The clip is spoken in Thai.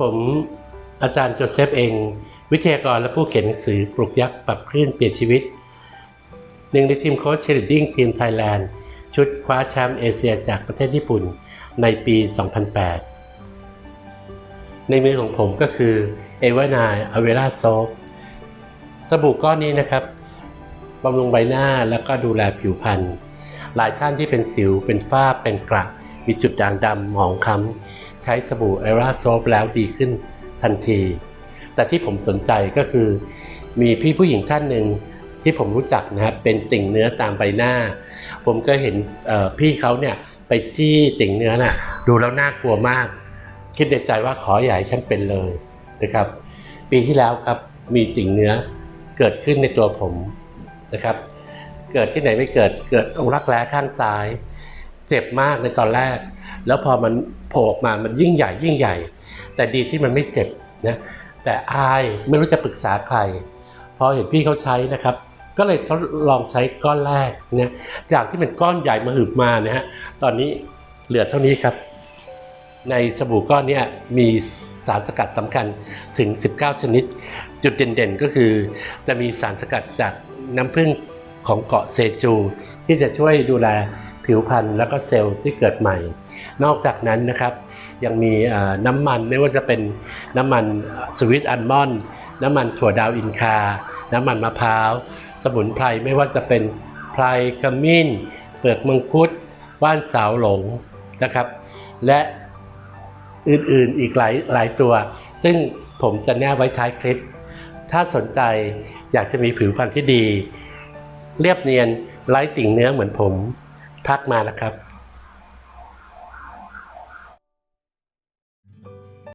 ผมอาจารย์โจเซฟเอง วิทยากรและผู้เขียนหนังสือปลุกยักษ์ปรับคลื่นเปลี่ยนชีวิต หนึ่งในทีมโค้ชเชลิดดิ้งทีมไทยแลนด์ชุดคว้าแชมป์เอเชียจากประเทศญี่ปุ่นในปี 2008 ในมือของผมก็คือเอเวนายอเวราโซฟสบู่ก้อนนี้นะครับบำรุงใบหน้าแล้วก็ดูแลผิวพรรณหลายท่านที่เป็นสิวเป็นฝ้าเป็นกระมีจุดด่างดำหมองคล้ำ ใช้สบู่เอเวอราโซฟแล้วดีขึ้นทันที แต่ที่ผมสนใจก็คือ มีพี่ผู้หญิงท่านหนึ่งที่ผมรู้จักนะครับเป็นติ่งเนื้อตามใบหน้า ผมก็เห็นพี่เขาเนี่ยไปจี้ติ่งเนื้อน่ะดูแล้วน่ากลัวมาก คิดในใจว่าขออย่าให้ฉันเป็นเลยนะครับ ปีที่แล้วครับมีติ่งเนื้อเกิดขึ้นในตัวผมนะครับ เกิดที่ไหนไม่เกิดเกิดตรงรักแร้ข้างซ้าย เจ็บมากในตอนแรก แล้วพอมันโผล่ออกมามันยิ่งใหญ่ยิ่งใหญ่ แต่ดีที่มันไม่เจ็บนะแต่อายไม่รู้จะปรึกษาใคร พอเห็นพี่เขาใช้นะครับ ก็เลยทดลองใช้ก้อนแรกเนี่ยจากที่เป็นก้อนใหญ่มาหืบมานะฮะตอนนี้เหลือเท่านี้ครับ ในสบู่ก้อนนี้มีสารสกัดสำคัญถึง 19 ชนิด จุดเด่นๆก็คือ จะมีสารสกัดจากน้ำผึ้งของเกาะเซจู ที่จะช่วยดูแล ผิวพรรณแล้วก็เซลล์ที่เกิดใหม่ นอกจากนั้นนะครับยังมีน้ำมันไม่ว่าจะเป็นน้ำมันสวิตอัลมอนด์น้ำมันถั่วดาวอินคา น้ำมันมะพร้าว สมุนไพรไม่ว่าจะเป็นไพรขมิ้น เปลือกมังคุดว่านสาวหลงนะครับ และอื่นๆอีกหลายหลายตัว ซึ่งผมจะแนบไว้ท้ายคลิป ถ้าสนใจอยากจะมีผิวพรรณที่ดี เรียบเนียนไร้ติ่งเนื้อเหมือนผม ทักมานะครับ